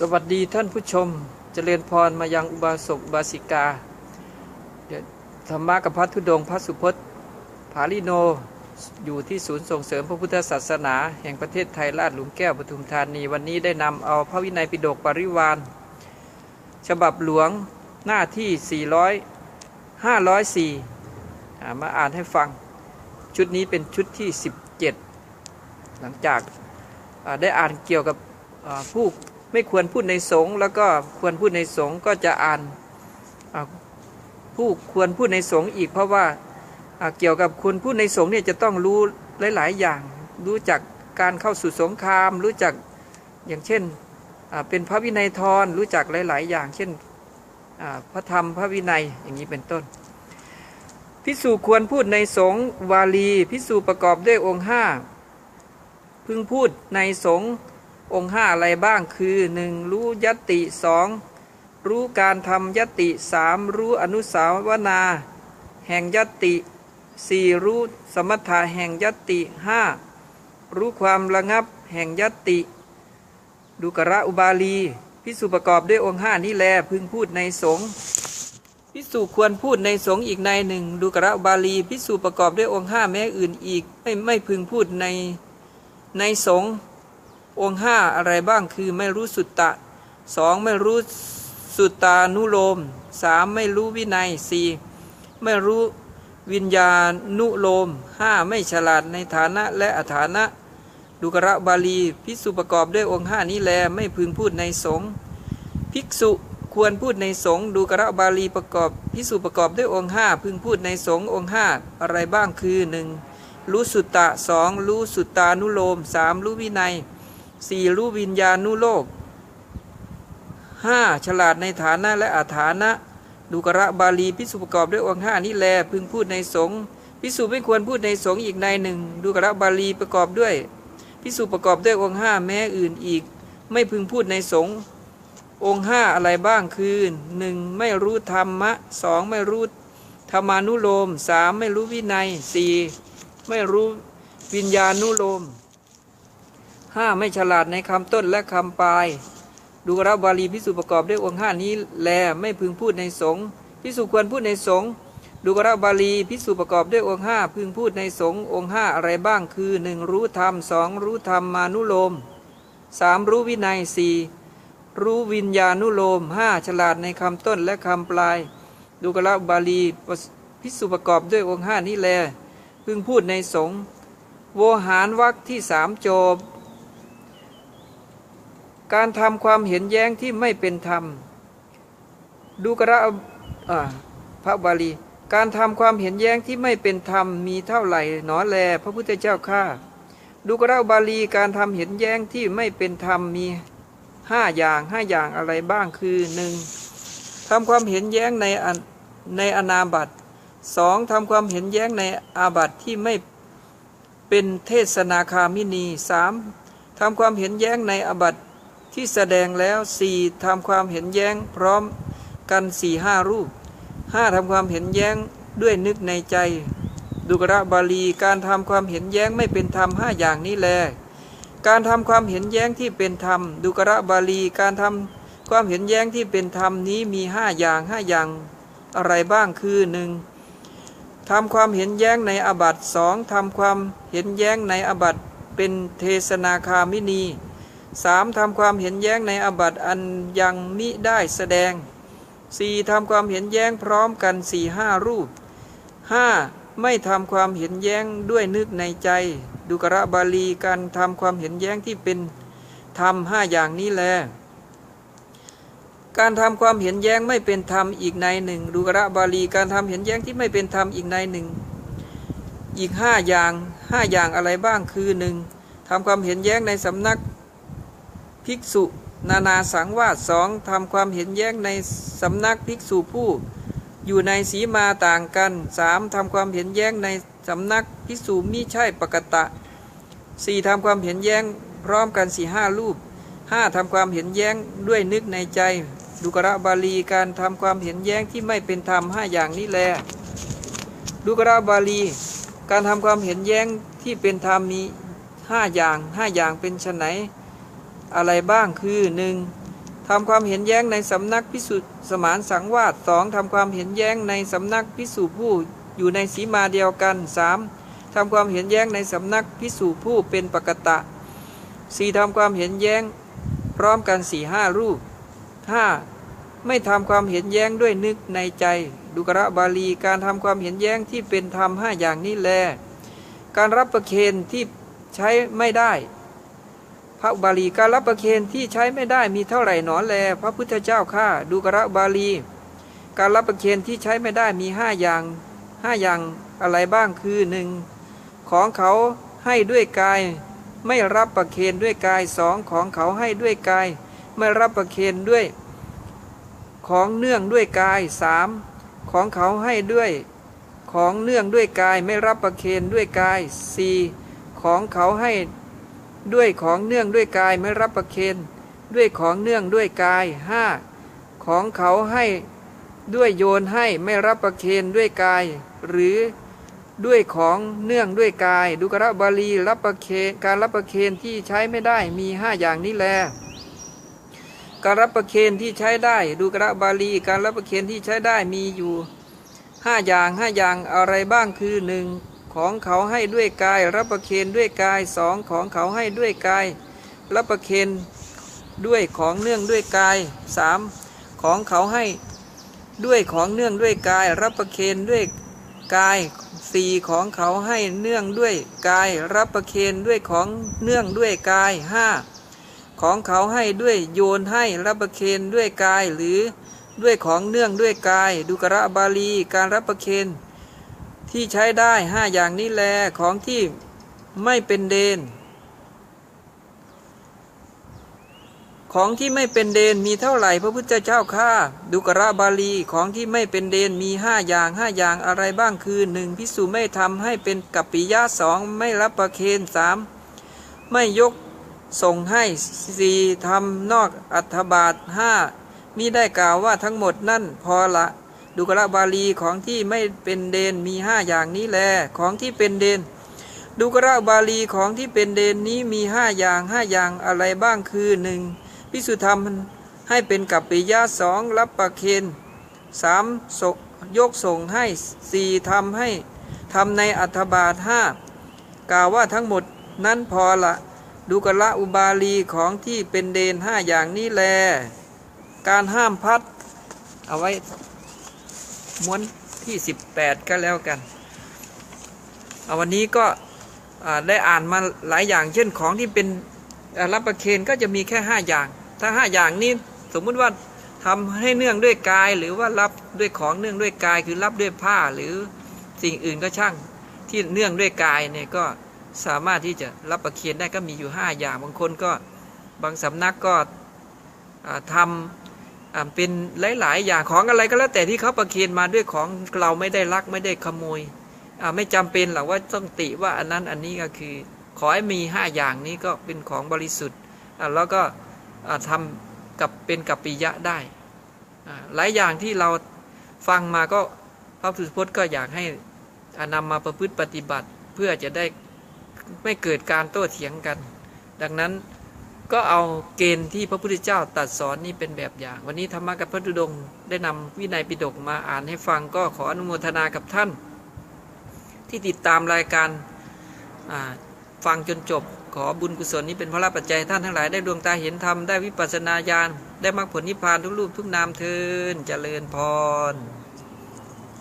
สวัสดีท่านผู้ชมเจริญพรมายังอุบาสกบาสิกาธรรมะกับพระธุดงพระสุพจน์ผาลิโนอยู่ที่ศูนย์ส่งเสริมพระพุทธศาสนา แห่งประเทศไทยลาดหลุมแก้วปทุมธานี วันนี้ได้นำเอาพระวินัยปิฎกปริวานฉบับหลวงหน้าที่ 400 504อ่มาอ่านให้ฟัง ชุดนี้เป็นชุดที่ 17 หลังจากได้อ่านเกี่ยวกับผู้ ไม่ควรพูดในสงฆ์แล้วก็ควรพูดในสงฆ์ก็จะอ่านผู้ควรพูดในสงฆ์อีก เพราะว่าเกี่ยวกับควรพูดในสงฆ์เนี่ยจะต้องรู้หลาย ๆ อย่าง รู้จักการเข้าสู่สงคราม รู้จักอย่างเช่นเป็นพระวินัยทรรู้จักหลาย ๆ อย่าง เช่นพระธรรมพระวินัยอย่างนี้เป็นต้นพิสูจควรพูดในสงฆ์วาลีพิสูจประกอบด้วยองค์ห้าพึงพูดในสงฆ์ องค์ห้าอะไรบ้างคือ 1. รู้ยติสองรู้การทำยติสามรู้อนุสาวนา แห่งยติ 4. รู้สมถะแห่งยติ 5. รู้ความระงับแห่งยติ ดุกระอุบาลีพิสูประกอบด้วยองค์ห้านี้แลพึงพูดในสงฆ์พิสูควรพูดในสงฆ์อีกในหนึ่งดูกระบาลีพิสูประกอบด้วยองค์ห้าแม้อื่นอีกไม่ไม่พึงพูดในในสงฆ์ องค์ห้าอะไรบ้างคือไม่รู้สุตตะสองไม่รู้สุตตานุโลมสามไม่รู้วินัยสี่ไม่รู้วิญญาณุโลมห้าไม่ฉลาดในฐานะและอฐานะดูกระบาลีพิสูจประกอบด้วยองค์ห้านี้แลไม่พึงพูดในสงฆ์ภิกษุควรพูดในสงฆ์ดูกระบาลีประกอบพิสูจประกอบด้วยองค์ห้าพึงพูดในสงฆ์องค์ห้าอะไรบ้างคือหนึ่งรู้สุตตะสองรู้สุตตานุโลมสามรู้วินัย สี่รู้วิญญาณุโลกห้าฉลาดในฐานะและอาฐานะดูกระบาลีพิสุประกอบด้วยองค์ห้านี้แลพึงพูดในสงฆ์พิสุไม่ควรพูดในสงฆ์อีกในหนึ่งดูกระบาลีประกอบด้วยพิสุประกอบด้วยองค์ห้าแม้อื่นอีก ไม่พึงพูดในสงฆ์องค์ห้าอะไรบ้างคือหนึ่งไม่รู้ธรรมะสองไม่รู้ธรรมานุโลมสามไม่รู้วินัยสี่ไม่รู้วิญญาณุโลม ห้าไม่ฉลาดในคำต้นและคำปลาย ดูกระบาลีพิสุประกอบด้วยองค์ห้านี้แลไม่พึงพูดในสงฆ์พิสุควรพูดในสงฆ์ดูกระบาลีพิสุประกอบด้วยองค์ห้าพึงพูดในสงฆ์องค์ห้าอะไรบ้างคือหนึ่งรู้ธรรมสองรู้ธรรมานุโลมสามรู้วินัยสี่รู้วิญญาณุโลมห้าฉลาดในคำต้นและคำปลาย ดูกระบาลีพิสุประกอบด้วยองค์ห้านี้แล พึงพูดในสงฆ์โวหารวักที่สามจบ การทำความเห็นแย้งที่ไม่เป็นธรรม ดูกระอ่าพระบาลี การทำความเห็นแย้งที่ไม่เป็นธรรมมีเท่าไหร่หนอแล พระพุทธเจ้าข้าดูกระบาลีการทำเห็นแย้งที่ไม่เป็นธรรมมีห้าอย่างห้าอย่างอะไรบ้างคือหนึ่งทำความเห็นแย้งในในอนาบัตสองทำความเห็นแย้งในอาบัตที่ไม่เป็นเทศนาคามินีสามทำความเห็นแย้งในอาบัต ที่แสดงแล้วสี่ทำความเห็นแย้งพร้อมกันสี่ห้ารูปห้าทำความเห็นแย้งด้วยนึกในใจ ดุกระบาลีการทำความเห็นแย้งไม่เป็นธรรมห้าอย่างนี้แล การทำความเห็นแย้งที่เป็นธรรม ดุกระบาลีการทำความเห็นแย้งที่เป็นธรรมนี้มีห้าอย่างห้าอย่างอะไรบ้างคือหนึ่งทำความเห็นแย้งในอบัตสองทำความเห็นแย้งในอบัตเป็นเทศนาคามินี สามทำความเห็นแย้งในอบัตอันยังมิได้แสดงสี่ทำความเห็นแย้งพร้อมกันสี่ห้ารูปห้าไม่ทำความเห็นแย้งด้วยนึกในใจ ดุกระบาลีการทำความเห็นแย้งที่เป็นธรรมห้าอย่างนี้แล การทำความเห็นแย้งไม่เป็นธรรมอีกในหนึ่งดูกระบาลีการทำเห็นแย้งที่ไม่เป็นธรรมอีกในหนึ่งอีกห้าอย่างห้าอย่างอะไรบ้างคือหนึ่งทำความเห็นแย้งในสำนัก ภิกษุนานาสังวาสสองทำความเห็นแย้งในสำนักภิกษุผู้ อยู่ในสีมาต่างกันสามทำความเห็นแย้งในสำนักภิกษุมิใช่ปกตะสี่ทำความเห็นแย้งพร้อมกันสี่ห้ารูปห้าทำความเห็นแย้งด้วยนึกในใจ ดุกระบาลีการทำความเห็นแย้งที่ไม่เป็นธรรมห้าอย่างนี้แลดุกระบาลี การทำความเห็นแย้งที่เป็นธรรมมีห้าอย่างห้าอย่างเป็นไฉน อะไรบ้างคือหนึ่งทำความเห็นแย้งในสำนักพิสุสมานสังวาสสองทำความเห็นแย้งในสำนักพิสุผู้อยู่ในสีมาเดียวกันสามทำความเห็นแย้งในสำนักพิสุผู้เป็นปกตะสี่ทำความเห็นแย้งพร้อมกันสี่ห้ารูปห้าไม่ทำความเห็นแย้งด้วยนึกในใจ ดุกระบาลีการทำความเห็นแย้งที่เป็นธรรมห้าอย่างนี้แล การรับประเคนที่ใช้ไม่ได้ พระบาลีการรับประเคนที่ใช้ไม่ได้มีเท่าไหร่หนอแล พระพุทธเจ้าข้าดูกระบาลี การรับประเคนที่ใช้ไม่ได้มีห้าอย่างห้าอย่างอะไรบ้างคือหนึ่งของเขาให้ด้วยกาย ไม่รับประเคนด้วยกายสองของเขาให้ด้วยกาย ไม่รับประเคนด้วย ของเนื่องด้วยกายสามของเขาให้ด้วย ของเนื่องด้วยกายไม่รับประเคนด้วยกายสี่ของเขาให้ ด้วยของเนื่องด้วยกายไม่รับประเคนด้วยของเนื่องด้วยกายห้าของเขาให้ด้วยโยนให้ไม่รับประเคนด้วยกาย หรือด้วยของเนื่องด้วยกาย ดุกระบาลีรับประเคนการรับประเคนที่ใช้ไม่ได้มีห้าอย่างนี้แลการรับประเคนที่ใช้ได้ดูกระบาลีการรับประเคนที่ใช้ได้มีอยู่ห้าอย่างห้าอย่างอะไรบ้างคือหนึ่ง ของเขาให้ด้วยกาย รับประเคนด้วยกายสองของเขาให้ด้วยกาย รับประเคนด้วยของเนื่องด้วยกายสามของเขาให้ด้วยของเนื่องด้วยกาย รับประเคนด้วยกายสี่ของเขาให้เนื่องด้วยกาย รับประเคนด้วยของเนื่องด้วยกายห้าของเขาให้ด้วยโยนให้รับประเคนด้วยกายหรือด้วยของเนื่องด้วยกาย ดุกระบาลีการรับประเคน ที่ใช้ได้ห้าอย่างนี้แลของที่ไม่เป็นเดน ของที่ไม่เป็นเดนมีเท่าไหร่พระพุทธเจ้าข้าดุกระบาลีของที่ไม่เป็นเดนมีห้าอย่างห้าอย่างอะไรบ้างคือหนึ่งพิสูไม่ทำให้เป็นกัปปิยะสองไม่รับประเคนสามไม่ยกส่งให้สี่ทำนอกอัฐบาทห้ามิได้กล่าวว่าทั้งหมดนั่นพอละ ดุกระบาลีของที่ไม่เป็นเดนมีห้าอย่างนี้แล ของที่เป็นเดน ดุกระบาลีของที่เป็นเดนนี้มีห้าอย่างห้าอย่างอะไรบ้างคือหนึ่งพิสุธรรมให้เป็นกัปปิยะสองรับประเคนสามศกยกส่งให้สี่ทำให้ทำในอัฐบาทห้ากล่าวว่าทั้งหมดนั้นพอละดูกละอุบาลีของที่เป็นเดนห้าอย่างนี้แล การห้ามพัด เอาไว้ ม้วนที่ 18 ก็แล้วกันเอาวันนี้ก็ได้อ่านมาหลายอย่าง เช่นของที่เป็นรับประเคนก็จะมีแค่ 5 อย่าง ถ้า 5 อย่างนี้สมมุติว่าทำให้เนื่องด้วยกาย หรือว่ารับด้วยของเนื่องด้วยกาย คือรับด้วยผ้าหรือสิ่งอื่นก็ช่างที่เนื่องด้วยกายเนี่ยก็สามารถที่จะรับประเคนได้ก็มีอยู่ 5 อย่าง บางคนก็บางสำนักก็ทำอ่า เป็นหลาย ๆ อย่างของอะไรก็แล้วแต่ที่เขาประเคนมาด้วยของเราไม่ได้ลักไม่ได้ขโมยไม่จำเป็นหรอกว่าต้องติว่าอันนั้นอันนี้ก็คือ ขอให้มี5อย่างนี้ก็เป็นของบริสุทธิ์แล้วก็อ่าทำกับเป็นกับปิยะได้หลายอย่างที่เราฟังมาก็พระพุทธพจน์ก็อยากให้อ่านำมาประพฤติปฏิบัติเพื่อจะได้ไม่เกิดการโต้เถียงกัน ดังนั้น ก็เอาเกณฑ์ที่พระพุทธเจ้าตรัดสอนนี้เป็นแบบอย่าง วันนี้ธรรมะกับพระธุดงได้นำวินัยปิฎกมาอ่านให้ฟังก็ขออนุโมทนากับท่าน ที่ติดตามรายการฟังจนจบ ขอบุญกุศลนี้เป็นพระราปัจจัยท่านทั้งหลายได้ดวงตาเห็นธรรมได้วิปัสสนาญาณได้มรรคผลนิพพานทุกรูปทุกนามเทินเจริญพร